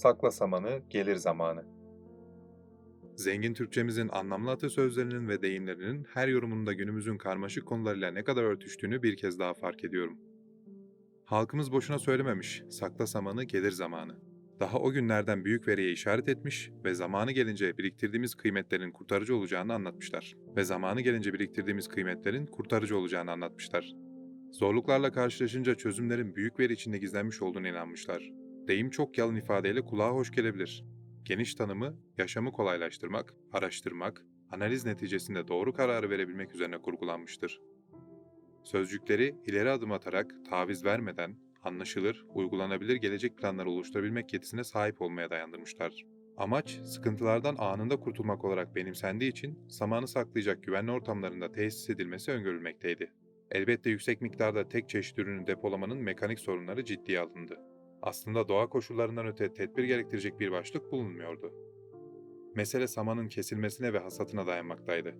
Sakla samanı, gelir zamanı. Zengin Türkçemizin anlamlı atasözlerinin ve deyimlerinin her yorumunda günümüzün karmaşık konularıyla ne kadar örtüştüğünü bir kez daha fark ediyorum. Halkımız boşuna söylememiş, sakla samanı, gelir zamanı. Daha o günlerden büyük veriye işaret etmiş ve zamanı gelince biriktirdiğimiz kıymetlerin kurtarıcı olacağını anlatmışlar. Ve zamanı gelince biriktirdiğimiz kıymetlerin kurtarıcı olacağını anlatmışlar. Zorluklarla karşılaşınca çözümlerin büyük veri içinde gizlenmiş olduğunu inanmışlar. Deyim çok yalın ifadeyle kulağa hoş gelebilir. Geniş tanımı, yaşamı kolaylaştırmak, araştırmak, analiz neticesinde doğru kararı verebilmek üzerine kurgulanmıştır. Sözcükleri ileri adım atarak, taviz vermeden, anlaşılır, uygulanabilir gelecek planları oluşturabilmek yetisine sahip olmaya dayandırmışlar. Amaç, sıkıntılardan anında kurtulmak olarak benimsendiği için zamanı saklayacak güvenli ortamlarında tesis edilmesi öngörülmekteydi. Elbette yüksek miktarda tek çeşit ürünü depolamanın mekanik sorunları ciddiye alındı. Aslında doğa koşullarından öte tedbir gerektirecek bir başlık bulunmuyordu. Mesele samanın kesilmesine ve hasatına dayanmaktaydı.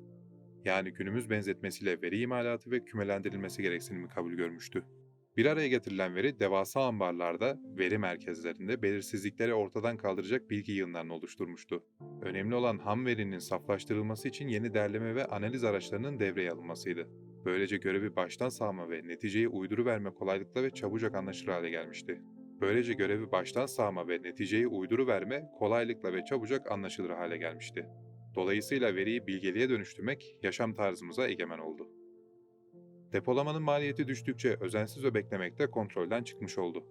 Yani günümüz benzetmesiyle veri imalatı ve kümelendirilmesi gereksinimi kabul görmüştü. Bir araya getirilen veri devasa ambarlarda, veri merkezlerinde belirsizlikleri ortadan kaldıracak bilgi yığınlarını oluşturmuştu. Önemli olan ham verinin saflaştırılması için yeni derleme ve analiz araçlarının devreye alınmasıydı. Böylece görevi baştan sağma ve neticeyi uyduruverme kolaylıkla ve çabucak anlaşılır hale gelmişti. Böylece görevi baştan sağma ve neticeyi uyduruverme kolaylıkla ve çabucak anlaşılır hale gelmişti. Dolayısıyla veriyi bilgeliğe dönüştürmek yaşam tarzımıza egemen oldu. Depolamanın maliyeti düştükçe özensiz öbeklemekte kontrolden çıkmış oldu.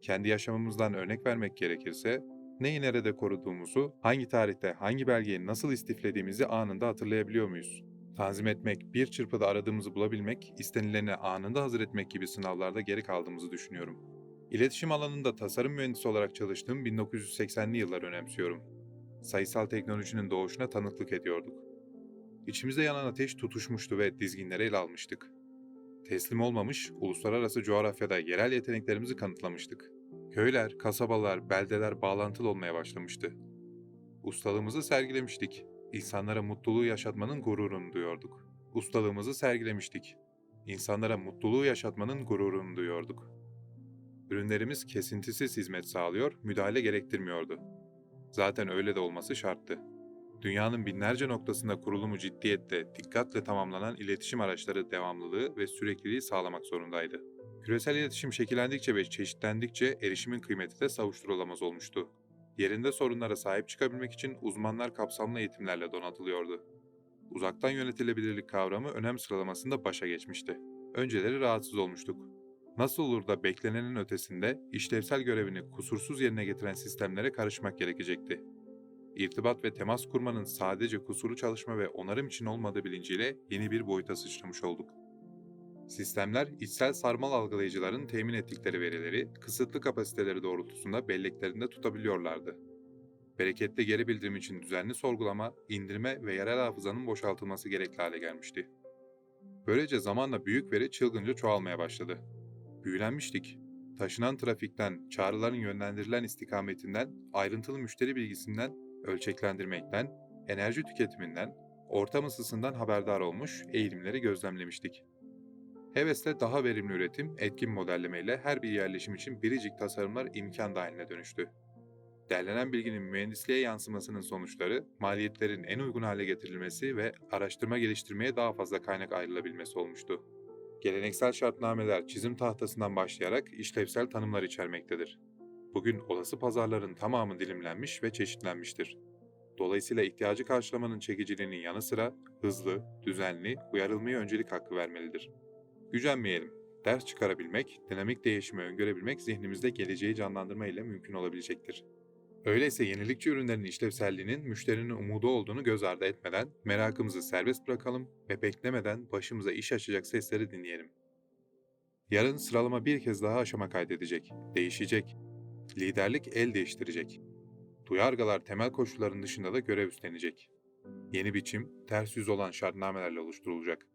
Kendi yaşamımızdan örnek vermek gerekirse, neyi nerede koruduğumuzu, hangi tarihte hangi belgeyi nasıl istiflediğimizi anında hatırlayabiliyor muyuz? Tanzim etmek, bir çırpıda aradığımızı bulabilmek, istenileni anında hazır etmek gibi sınavlarda geri kaldığımızı düşünüyorum. İletişim alanında tasarım mühendisi olarak çalıştığım 1980'li yıllar önemsiyorum. Sayısal teknolojinin doğuşuna tanıklık ediyorduk. İçimizde yanan ateş tutuşmuştu ve dizginlere el almıştık. Teslim olmamış, uluslararası coğrafyada yerel yeteneklerimizi kanıtlamıştık. Köyler, kasabalar, beldeler bağlantılı olmaya başlamıştı. Ustalığımızı sergilemiştik. İnsanlara mutluluğu yaşatmanın gururunu duyuyorduk. Ustalığımızı sergilemiştik. İnsanlara mutluluğu yaşatmanın gururunu duyuyorduk. Ürünlerimiz kesintisiz hizmet sağlıyor, müdahale gerektirmiyordu. Zaten öyle de olması şarttı. Dünyanın binlerce noktasında kurulumu ciddiyetle, dikkatle tamamlanan iletişim araçları devamlılığı ve sürekliliği sağlamak zorundaydı. Küresel iletişim şekillendikçe ve çeşitlendikçe erişimin kıymeti de savuşturulamaz olmuştu. Yerinde sorunlara sahip çıkabilmek için uzmanlar kapsamlı eğitimlerle donatılıyordu. Uzaktan yönetilebilirlik kavramı önem sıralamasında başa geçmişti. Önceleri rahatsız olmuştuk. Nasıl olur da beklenenin ötesinde işlevsel görevini kusursuz yerine getiren sistemlere karışmak gerekecekti. İrtibat ve temas kurmanın sadece kusurlu çalışma ve onarım için olmadığı bilinciyle yeni bir boyuta sıçramış olduk. Sistemler, içsel sarmal algılayıcıların temin ettikleri verileri kısıtlı kapasiteleri doğrultusunda belleklerinde tutabiliyorlardı. Bereketli geri bildirim için düzenli sorgulama, indirme ve yerel hafızanın boşaltılması gerekli hale gelmişti. Böylece zamanla büyük veri çılgınca çoğalmaya başladı. Büyülenmiştik. Taşınan trafikten, çağrıların yönlendirilen istikametinden, ayrıntılı müşteri bilgisinden, ölçeklendirmekten, enerji tüketiminden, ortam ısısından haberdar olmuş, eğilimleri gözlemlemiştik. Hevesle daha verimli üretim, etkin modellemeyle her bir yerleşim için biricik tasarımlar imkan dahiline dönüştü. Derlenen bilginin mühendisliğe yansımasının sonuçları, maliyetlerin en uygun hale getirilmesi ve araştırma geliştirmeye daha fazla kaynak ayrılabilmesi olmuştu. Geleneksel şartnameler çizim tahtasından başlayarak işlevsel tanımlar içermektedir. Bugün olası pazarların tamamı dilimlenmiş ve çeşitlenmiştir. Dolayısıyla ihtiyacı karşılamanın çekiciliğinin yanı sıra hızlı, düzenli, uyarılmaya öncelik hakkı vermelidir. Gücenmeyelim. Ders çıkarabilmek, dinamik değişimi öngörebilmek zihnimizde geleceği canlandırma ile mümkün olabilecektir. Öyleyse yenilikçi ürünlerin işlevselliğinin müşterinin umudu olduğunu göz ardı etmeden merakımızı serbest bırakalım ve beklemeden başımıza iş açacak sesleri dinleyelim. Yarın sıralama bir kez daha aşama kaydedecek, değişecek. Liderlik el değiştirecek. Duyargalar temel koşulların dışında da görev üstlenecek. Yeni biçim, ters yüz olan şartnamelerle oluşturulacak.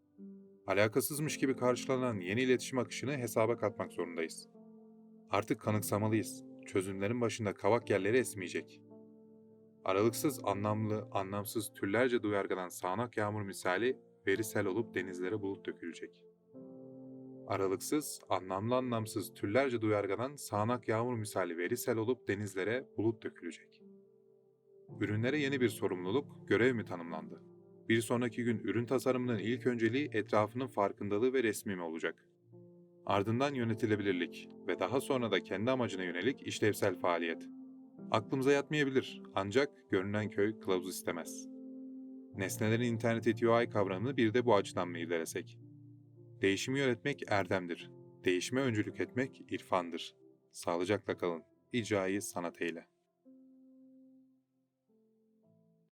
Alakasızmış gibi karşılanan yeni iletişim akışını hesaba katmak zorundayız. Artık kanıksamalıyız çözümlerin başında kavak yerleri esmeyecek. Aralıksız anlamlı, anlamsız türlerce duyargadan sağanak yağmur misali verisel olup denizlere bulut dökülecek. Aralıksız, anlamlı anlamsız türlerce duyargadan sağanak yağmur misali veri sel olup denizlere bulut dökülecek. Ürünlere yeni bir sorumluluk, görev mi tanımlandı? Bir sonraki gün ürün tasarımının ilk önceliği etrafının farkındalığı ve resmi mi olacak? Ardından yönetilebilirlik ve daha sonra da kendi amacına yönelik işlevsel faaliyet. Aklımıza yatmayabilir ancak görünen köy kılavuz istemez. Nesnelerin interneti UI kavramını bir de bu açıdan mı irdelesek? Değişimi yönetmek erdemdir. Değişime öncülük etmek irfandır. Sağlıcakla kalın. İcrayı sanat eyle.